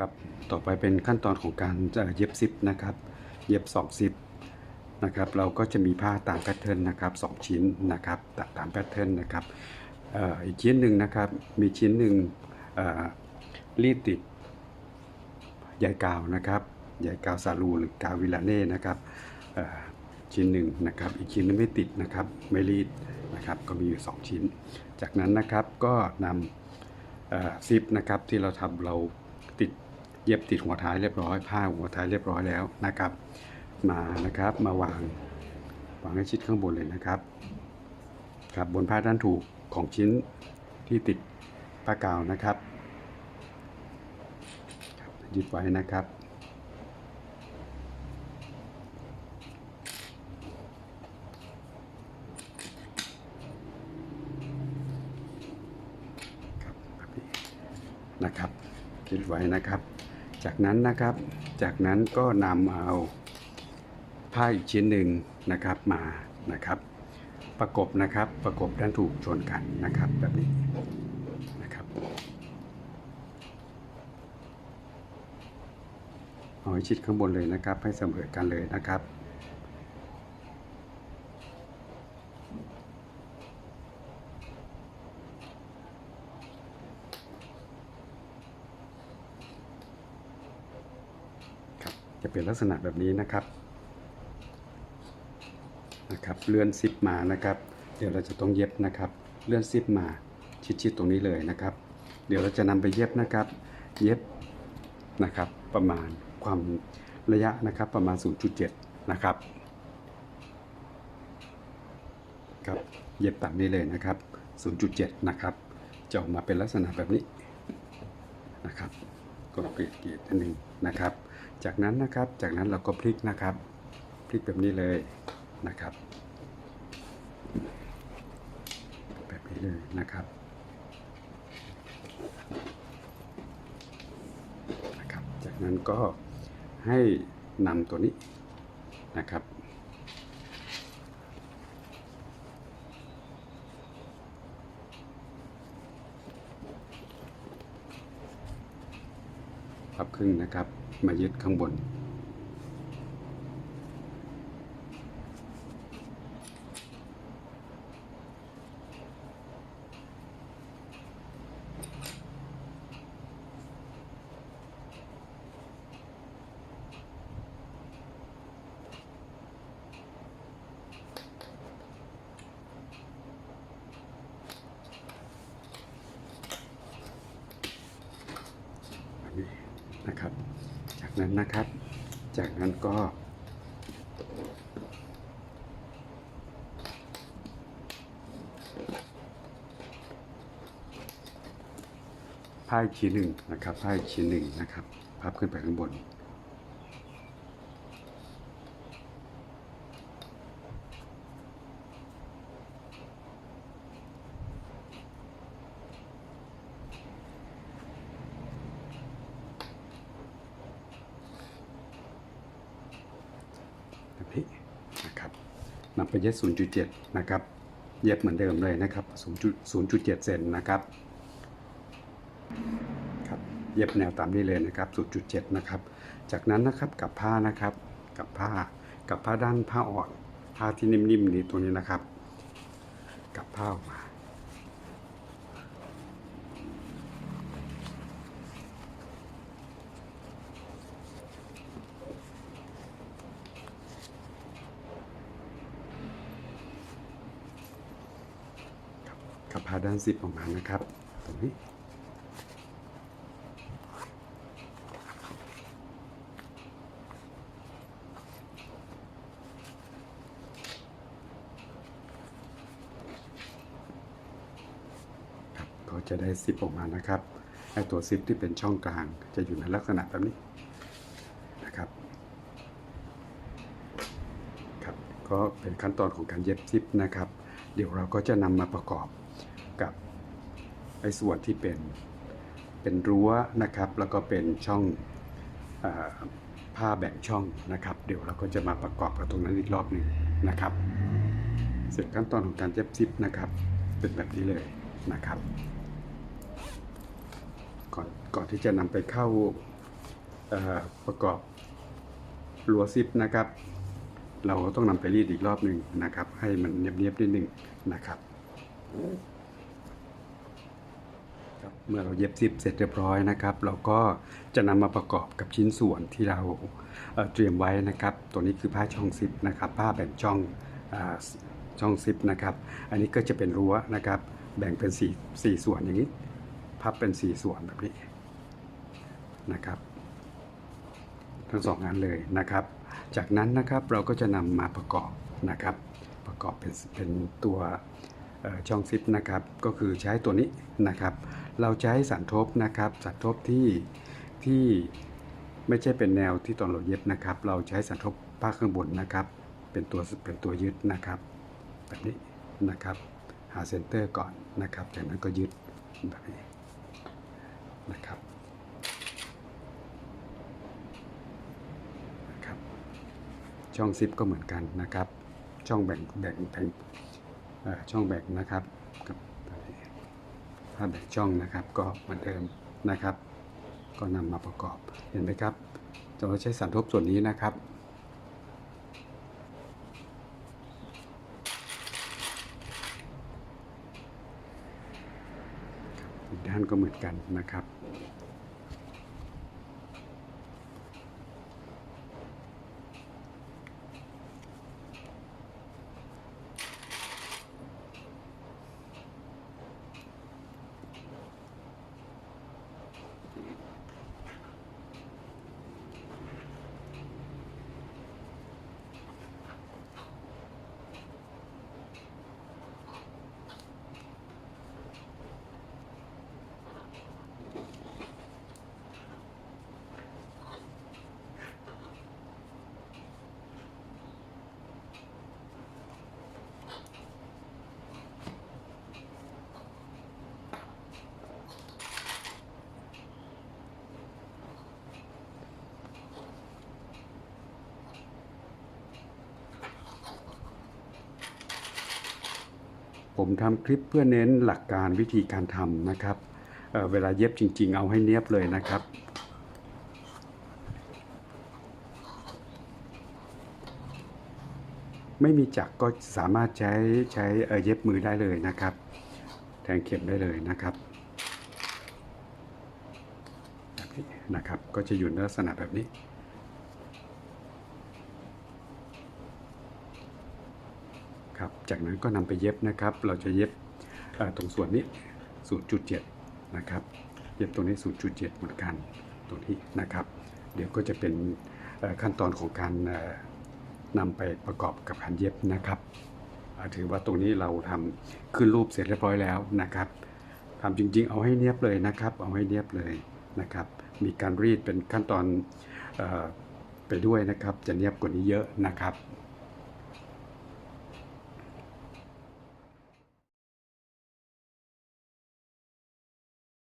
ครับต่อไปเป็นขั้นตอนของการเย็บซิปนะครับ เย็บสองซิปนะครับ เราก็จะมีผ้าตามแพทเทิร์นนะครับสองชิ้นนะครับตามตามแพทเทิร์นนะครับอ,อีกชิ้นหนึ่งนะครับมีชิ้นหนึ่งรีดติดใยกาวนะครับใยกาวซาลูหรือกาววิลาเน่นะครับชิ้นหนึ่งนะครับอีกชิ้นนึงไม่ติดนะครับไม่รีดนะครับก็มีอยู่สองชิ้น จากนั้นนะครับก็นำซิปนะครับที่เราทำเราติด เย็บติดหัวท้ายเรียบร้อย ผ้าหัวท้ายเรียบร้อยแล้วนะครับ มานะครับมาวางวางให้ชิดข้างบนเลยนะครับครับบนผ้าด้านถูกของชิ้นที่ติดผ้ากาวนะครับยึดไว้นะครับแบบนี้นะครับคิด ไว้นะครับ จากนั้นนะครับ จากนั้นก็นำเอาผ้าอีกชิ้นหนึ่งนะครับมานะครับ ประกบนะครับประกบด้านถูกชนกันนะครับแบบนี้นะครับเอาให้ชิดข้างบนเลยนะครับ ให้เสมอกันเลยนะครับ จะเป็นลักษณะแบบนี้นะครับนะครับ เลื่อนซิปมานะครับ เดี๋ยวเราจะต้องเย็บนะครับ เลื่อนซิปมาชิดๆตรงนี้เลยนะครับ เดี๋ยวเราจะนำไปเย็บนะครับ เย็บนะครับ ประมาณความระยะนะครับประมาณ 0.7 นะครับครับเย็บตามนี้เลยนะครับ 0.7 นะครับ จะออกมาเป็นลักษณะแบบนี้นะครับก็เกลียดเกลียดอันหนึ่งนะครับ จากนั้นนะครับ จากนั้นเราก็พลิกนะครับ พลิกแบบนี้เลยนะครับ แบบนี้เลยนะครับนะครับ จากนั้นก็ให้นำตัวนี้นะครับพับครึ่งนะครับ มายึดข้างบน แบบนี้นะครับ จาก นั้นนะครับ จากนั้นก็ ผ้าอีกชิ้นหนึ่งนะครับผ้าอีกชิ้นหนึ่งนะครับ พับขึ้นไปข้างบน แบบนี้นะครับ นำไปเย็บ0.7 นะครับ เย็บเหมือนเดิมเลยนะครับ 0.7 เซนนะครับครับเย็บแนวตามนี้เลยนะครับ 0.7 นะครับ จากนั้นนะครับกับผ้านะครับกับผ้ากับผ้าด้านผ้าอ่อนผ้าที่นิ่มๆนี้ตัวนี้นะครับ กับผ้าออกมา กับผ้าด้านซิปออกมานะครับ ตรงนี้ก็จะได้ซิปออกมานะครับไอตัวซิปที่เป็นช่องกลางจะอยู่ในลักษณะแบบนี้นะครับครับ ก็เป็นขั้นตอนของการเย็บซิปนะครับ เดี๋ยวเราก็จะนำมาประกอบ ไอ้ส่วนที่เป็นเป็นรั้วนะครับ แล้วก็เป็นช่องอผ้าแบ่งช่องนะครับ เดี๋ยวเราก็จะมาประกอบกับตรงนั้นอีกรอบหนึ่งนะครับ เสร็จขั้นตอนของการเย็บซิปนะครับ เป็นแบบนี้เลยนะครับ ก่อนก่อนที่จะนำไปเข้าประกอบรั้วซิปนะครับ เราก็ต้องนำไปรีดอีกรอบหนึ่งนะครับ ให้มันเนียบๆนิดหนึ่งนะครับครับ เมื่อเราเย็บซิปเสร็จเรียบร้อยนะครับ เราก็จะนำมาประกอบกับชิ้นส่วนที่เราเตรียมไว้นะครับ ตัวนี้คือผ้าช่องซิปนะครับผ้าแบ่งช่องอช่องซิปนะครับ อันนี้ก็จะเป็นรั้วนะครับ แบ่งเป็นสี่สี่ส่วนอย่างนี้ พับเป็นสี่ส่วนแบบนี้นะครับ ทั้งสองอันเลยนะครับ จากนั้นนะครับเราก็จะนำมาประกอบนะครับ ประกอบเป็นเป็นตัวช่องซิปนะครับ ก็คือใช้ตัวนี้นะครับ เราใช้สันทบนะครับสันทบที่ที่ไม่ใช่เป็นแนวที่ตอนเราเย็บนะครับ เราใช้สันทบผ้าข้างบนนะครับ เป็นตัวเป็นตัวยึดนะครับ แบบนี้นะครับ หาเซนเตอร์ก่อนนะครับ จากนั้นก็ยึดแบบนี้นะครับนะครับ ช่องซิปก็เหมือนกันนะครับ ช่องแบ่งแบ่งแบ่งช่องแบ่งนะครับ ถ้าแบ่งช่องนะครับก็เหมือนเดิมนะครับ ก็นำมาประกอบเห็นไหมครับเราใช้สารทบส่วนนี้นะครับอีกด้านก็เหมือนกันนะครับ ผมทำคลิปเพื่อเน้นหลักการวิธีการทำนะครับเเวลาเย็บจริง ๆ เอาให้เนียบเลยนะครับไม่มีจักรก็สามารถใช้ใช้เย็บมือได้เลยนะครับ แทงเข็มได้เลยนะครับแบบนี้นะครับ ก็จะอยู่ในลักษณะแบบนี้ ครับ จากนั้นก็นำไปเย็บนะครับ เราจะเย็บตรงส่วนนี้ 0.7 นะครับ เย็บตรงนี้ 0.7 เหมือนกันตรงนี้นะครับ เดี๋ยวก็จะเป็นขั้นตอนของการเอ่อนำไปประกอบกับการเย็บนะครับ ถือว่าตรงนี้เราทำขึ้นรูปเสร็จเรียบร้อยแล้วนะครับทำจริงๆ เอาให้เนียบเลยนะครับ เอาให้เนียบเลยนะครับ มีการรีดเป็นขั้นตอนออไปด้วยนะครับ จะเนียบกว่านี้เยอะนะครับ